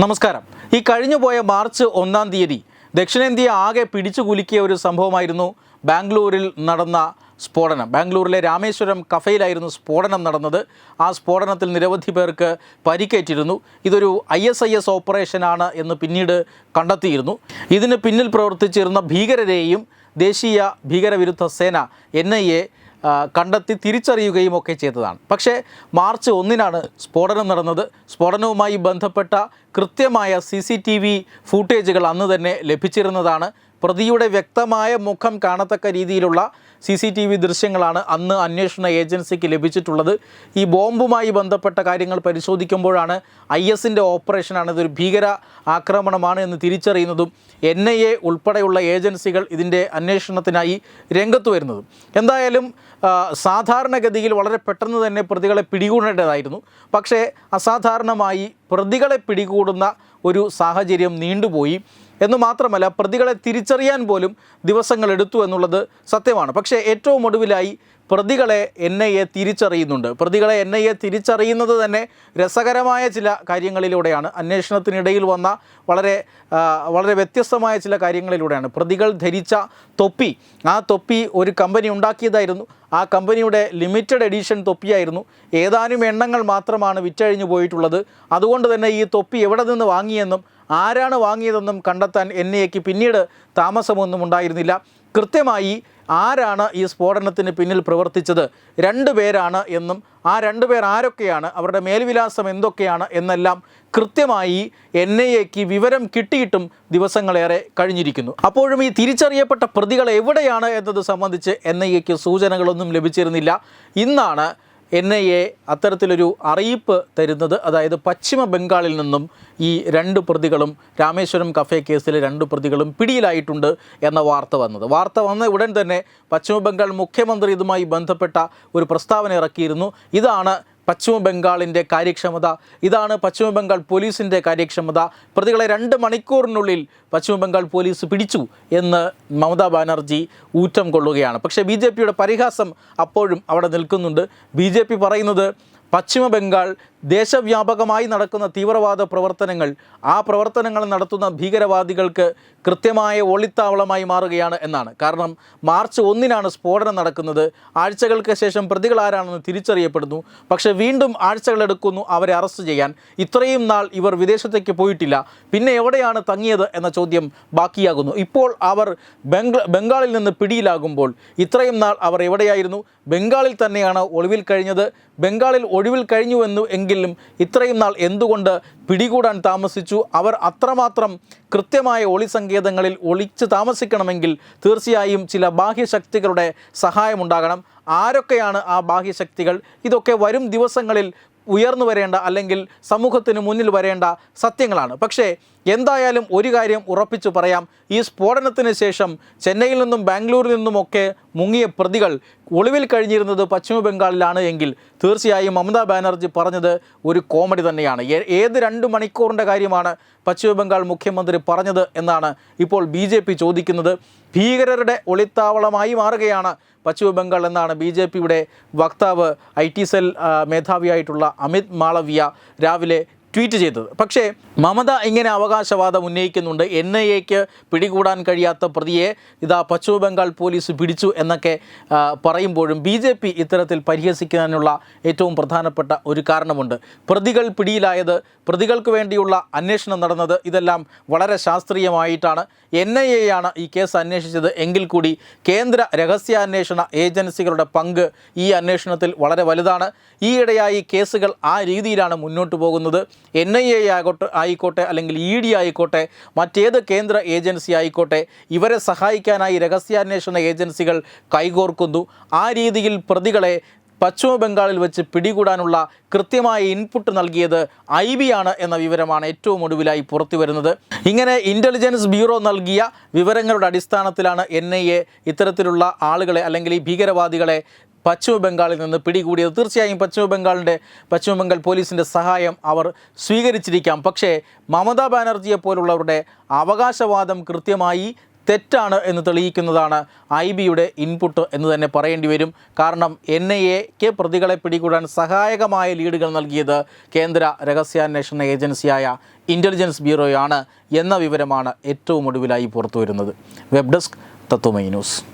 നമസ്കാരം. ഈ കഴിഞ്ഞു പോയ മാർച്ച് ഒന്നാം തീയതി ദക്ഷിണേന്ത്യ ആകെ പിടിച്ചു കുലുക്കിയ ഒരു സംഭവമായിരുന്നു ബാംഗ്ലൂരിൽ നടന്ന സ്ഫോടനം. ബാംഗ്ലൂരിലെ രാമേശ്വരം കഫയിലായിരുന്നു സ്ഫോടനം നടന്നത്. ആ സ്ഫോടനത്തിൽ നിരവധി പേർക്ക് പരിക്കേറ്റിരുന്നു. ഇതൊരു ഐ എസ് ഐ എസ് ഓപ്പറേഷനാണ് എന്ന് പിന്നീട് കണ്ടെത്തിയിരുന്നു. ഇതിന് പിന്നിൽ പ്രവർത്തിച്ചിരുന്ന ഭീകരരെയും ദേശീയ ഭീകരവിരുദ്ധ സേന എൻ ഐ എ കണ്ടെത്തി തിരിച്ചറിയുകയും ഒക്കെ ചെയ്തതാണ്. പക്ഷേ മാർച്ച് ഒന്നിനാണ് സ്ഫോടനം നടന്നത്. സ്ഫോടനവുമായി ബന്ധപ്പെട്ട കൃത്യമായ സി സി ടി വി ഫൂട്ടേജുകൾ അന്ന് തന്നെ ലഭിച്ചിരുന്നതാണ്. പ്രതിയുടെ വ്യക്തമായ മുഖം കാണത്തക്ക രീതിയിലുള്ള സി സി ടി വി ദൃശ്യങ്ങളാണ് അന്ന് അന്വേഷണ ഏജൻസിക്ക് ലഭിച്ചിട്ടുള്ളത്. ഈ ബോംബുമായി ബന്ധപ്പെട്ട കാര്യങ്ങൾ പരിശോധിക്കുമ്പോഴാണ് ഐ എസിന്റെ ഓപ്പറേഷനാണ് ഇതൊരു ഭീകര ആക്രമണമാണ് എന്ന് തിരിച്ചറിയുന്നതും എൻ ഐ എ ഉൾപ്പെടെയുള്ള ഏജൻസികൾ ഇതിന്റെ അന്വേഷണത്തിനായി രംഗത്ത് വരുന്നതും. എന്തായാലും സാധാരണഗതിയിൽ വളരെ പെട്ടെന്ന് തന്നെ പ്രതികളെ പിടികൂടേണ്ടതായിരുന്നു. പക്ഷേ അസാധാരണമായി പ്രതികളെ പിടികൂടുന്ന ഒരു സാഹചര്യം നീണ്ടുപോയി. എന്ന് മാത്രമല്ല പ്രതികളെ തിരിച്ചറിയാൻ പോലും ദിവസങ്ങൾ എടുത്തു എന്നുള്ളത് സത്യമാണ്. പക്ഷേ ഏറ്റവും ഒടുവിലായി പ്രതികളെ എൻ ഐ എ തിരിച്ചറിയുന്നുണ്ട്. പ്രതികളെ എൻ ഐ എ തിരിച്ചറിയുന്നത് തന്നെ രസകരമായ ചില കാര്യങ്ങളിലൂടെയാണ്. അന്വേഷണത്തിനിടയിൽ വന്ന വളരെ വളരെ വ്യത്യസ്തമായ ചില കാര്യങ്ങളിലൂടെയാണ്. പ്രതികൾ ധരിച്ച തൊപ്പി ആ തൊപ്പി ഒരു കമ്പനി ഉണ്ടാക്കിയതായിരുന്നു. ആ കമ്പനിയുടെ ലിമിറ്റഡ് എഡിഷൻ തൊപ്പിയായിരുന്നു. ഏതാനും എണ്ണങ്ങൾ മാത്രമാണ് വിറ്റഴിഞ്ഞു പോയിട്ടുള്ളത്. അതുകൊണ്ട് തന്നെ ഈ തൊപ്പി എവിടെ നിന്ന് വാങ്ങിയെന്നും ആരാണ് വാങ്ങിയതെന്നും കണ്ടെത്താൻ എൻ ഐക്ക് പിന്നീട് താമസമൊന്നും ഉണ്ടായിരുന്നില്ല. കൃത്യമായി ആരാണ് ഈ സ്ഫോടനത്തിന് പിന്നിൽ പ്രവർത്തിച്ചത്? രണ്ടു പേരാണ് എന്നും ആ രണ്ടു പേർ ആരൊക്കെയാണ്? അവരുടെ മേൽവിലാസം എന്തൊക്കെയാണ് എന്നെല്ലാം കൃത്യമായി എൻ ഐ എക്ക് വിവരം കിട്ടിയിട്ടും ദിവസങ്ങളേറെ കഴിഞ്ഞിരിക്കുന്നു. അപ്പോഴും ഈ തിരിച്ചറിയപ്പെട്ട പ്രതികൾ എവിടെയാണ് എന്നത് സംബന്ധിച്ച് എൻ ഐ എക്ക് സൂചനകളൊന്നും ലഭിച്ചിരുന്നില്ല. ഇന്നാണ് എൻ ഐ എ അത്തരത്തിലൊരു അറിയിപ്പ് തരുന്നത് അതായത് പശ്ചിമ ബംഗാളിൽ നിന്നും ഈ രണ്ട് പ്രതികളും രാമേശ്വരം കഫേ കേസിലെ രണ്ട് പ്രതികളും പിടിയിലായിട്ടുണ്ട് എന്ന വാർത്ത വന്നത്. വാർത്ത വന്ന ഉടൻ തന്നെ പശ്ചിമ ബംഗാൾ മുഖ്യമന്ത്രി ഇതുമായി ബന്ധപ്പെട്ട ഒരു പ്രസ്താവന ഇറക്കിയിരുന്നു. ഇതാണ് പശ്ചിമ ബംഗാളിന്റെ കാര്യക്ഷമത. ഇതാണ് പശ്ചിമ ബംഗാൾ പോലീസിന്റെ കാര്യക്ഷമത. പ്രതികളെ രണ്ട് മണിക്കൂറിനുള്ളിൽ പശ്ചിമ ബംഗാൾ പോലീസ് പിടിച്ചു എന്ന് മമതാ ബാനർജി ഊറ്റം കൊള്ളുകയാണ്. പക്ഷേ ബി പരിഹാസം അപ്പോഴും അവിടെ നിൽക്കുന്നുണ്ട്. ബി പറയുന്നത് പശ്ചിമ ബംഗാൾ ദേശവ്യാപകമായി നടക്കുന്ന തീവ്രവാദ പ്രവർത്തനങ്ങൾ ആ പ്രവർത്തനങ്ങൾ നടത്തുന്ന ഭീകരവാദികൾക്ക് കൃത്യമായ ഒളിത്താവളമായി മാറുകയാണ് എന്നാണ്. കാരണം മാർച്ച് ഒന്നിനാണ് സ്ഫോടനം നടക്കുന്നത്. ആഴ്ചകൾക്ക് ശേഷം പ്രതികൾ ആരാണെന്ന് തിരിച്ചറിയപ്പെടുന്നു. പക്ഷേ വീണ്ടും ആഴ്ചകളെടുക്കുന്നു അവരെ അറസ്റ്റ് ചെയ്യാൻ. ഇത്രയും നാൾ ഇവർ വിദേശത്തേക്ക് പോയിട്ടില്ല. പിന്നെ എവിടെയാണ് തങ്ങിയത് എന്ന ചോദ്യം ബാക്കിയാകുന്നു. ഇപ്പോൾ അവർ ബംഗാളിൽ നിന്ന് പിടിയിലാകുമ്പോൾ ഇത്രയും നാൾ അവർ എവിടെയായിരുന്നു? ബംഗാളിൽ തന്നെയാണ് ഒളിവിൽ കഴിഞ്ഞത്. ബംഗാളിൽ ഒഴിവിൽ കഴിഞ്ഞുവെന്നു എങ്കിലും ഇത്രയും നാൾ എന്തുകൊണ്ട് പിടികൂടാൻ താമസിച്ചു? അവർ അത്രമാത്രം കൃത്യമായ ഒളി സങ്കേതങ്ങളിൽ ഒളിച്ച് താമസിക്കണമെങ്കിൽ തീർച്ചയായും ചില ബാഹ്യശക്തികളുടെ സഹായമുണ്ടാകണം. ആരൊക്കെയാണ് ആ ബാഹ്യശക്തികൾ? ഇതൊക്കെ വരും ദിവസങ്ങളിൽ ഉയർന്നു വരേണ്ട അല്ലെങ്കിൽ സമൂഹത്തിന് മുന്നിൽ വരേണ്ട സത്യങ്ങളാണ്. പക്ഷേ എന്തായാലും ഒരു കാര്യം ഉറപ്പിച്ചു പറയാം. ഈ സ്ഫോടനത്തിന് ശേഷം ചെന്നൈയിൽ നിന്നും ബാംഗ്ലൂരിൽ നിന്നുമൊക്കെ മുങ്ങിയ പ്രതികൾ ഒളിവിൽ കഴിഞ്ഞിരുന്നത് പശ്ചിമ ബംഗാളിലാണ് എങ്കിൽ തീർച്ചയായും മമതാ ബാനർജി പറഞ്ഞത് ഒരു കോമഡി തന്നെയാണ്. ഏത് രണ്ട് മണിക്കൂറിന്റെ കാര്യമാണ് പശ്ചിമ ബംഗാൾ മുഖ്യമന്ത്രി പറഞ്ഞത് എന്നാണ് ഇപ്പോൾ ബി ജെ പി ചോദിക്കുന്നത്. ഭീകരരുടെ ഒളിത്താവളമായി മാറുകയാണ് പശ്ചിമ ബംഗാൾ എന്നാണ് ബി ജെ പിയുടെ വക്താവ് ഐ ടി സെൽ മേധാവിയായിട്ടുള്ള അമിത് മാളവ്യ രാവിലെ ട്വീറ്റ് ചെയ്തത്. പക്ഷേ മമത ഇങ്ങനെ അവകാശവാദം ഉന്നയിക്കുന്നുണ്ട്. എൻ ഐ എക്ക് പിടികൂടാൻ കഴിയാത്ത പ്രതിയെ ഇതാ പശ്ചിമ ബംഗാൾ പോലീസ് പിടിച്ചു എന്നൊക്കെ പറയുമ്പോഴും ബി ജെ പി ഇത്തരത്തിൽ പരിഹസിക്കാനുള്ള ഏറ്റവും പ്രധാനപ്പെട്ട ഒരു കാരണമുണ്ട്. പ്രതികൾ പിടിയിലായത് പ്രതികൾക്ക് വേണ്ടിയുള്ള അന്വേഷണം നടന്നത് ഇതെല്ലാം വളരെ ശാസ്ത്രീയമായിട്ടാണ്. എൻ ഐ എ ആണ് ഈ കേസ് അന്വേഷിച്ചത്. എങ്കിൽ കൂടി കേന്ദ്ര രഹസ്യാന്വേഷണ ഏജൻസികളുടെ പങ്ക് ഈ അന്വേഷണത്തിൽ വളരെ വലുതാണ്. ഈയിടെയായി കേസുകൾ ആ രീതിയിലാണ് മുന്നോട്ട് പോകുന്നത്. എൻ ഐ എ ആകട്ടെ ആയിക്കോട്ടെ അല്ലെങ്കിൽ ഇ ഡി ആയിക്കോട്ടെ മറ്റേത് കേന്ദ്ര ഏജൻസി ആയിക്കോട്ടെ ഇവരെ സഹായിക്കാനായി രഹസ്യാന്വേഷണ ഏജൻസികൾ കൈകോർക്കുന്നു. ആ രീതിയിൽ പ്രതികളെ പശ്ചിമ ബംഗാളിൽ വെച്ച് പിടികൂടാനുള്ള കൃത്യമായ ഇൻപുട്ട് നൽകിയത് ഐ ബി ആണ് എന്ന വിവരമാണ് ഏറ്റവും ഒടുവിലായി പുറത്തു വരുന്നത്. ഇങ്ങനെ ഇന്റലിജൻസ് ബ്യൂറോ നൽകിയ വിവരങ്ങളുടെ അടിസ്ഥാനത്തിലാണ് എൻ ഐ എ ഇത്തരത്തിലുള്ള ആളുകളെ അല്ലെങ്കിൽ ഈ ഭീകരവാദികളെ പശ്ചിമ ബംഗാളിൽ നിന്ന് പിടികൂടിയത്. തീർച്ചയായും പശ്ചിമ ബംഗാളിന്റെ പശ്ചിമ ബംഗാൾ പോലീസിന്റെ സഹായം അവർ സ്വീകരിച്ചിരിക്കാം. പക്ഷേ മമതാ ബാനർജിയെ പോലുള്ളവരുടെ അവകാശവാദം കൃത്യമായി തെറ്റാണ് എന്ന് തെളിയിക്കുന്നതാണ് ഐ ബിയുടെ ഇൻപുട്ട് എന്ന് തന്നെ പറയേണ്ടി വരും. കാരണം എൻ ഐ എക്ക് പ്രതികളെ പിടികൂടാൻ സഹായകമായ ലീഡുകൾ നൽകിയത് കേന്ദ്ര രഹസ്യാന്വേഷണ ഏജൻസിയായ ഇന്റലിജൻസ് ബ്യൂറോയാണ് എന്ന വിവരമാണ് ഏറ്റവും ഒടുവിലായി പുറത്തുവരുന്നത്. Web desk Tatwamayi news.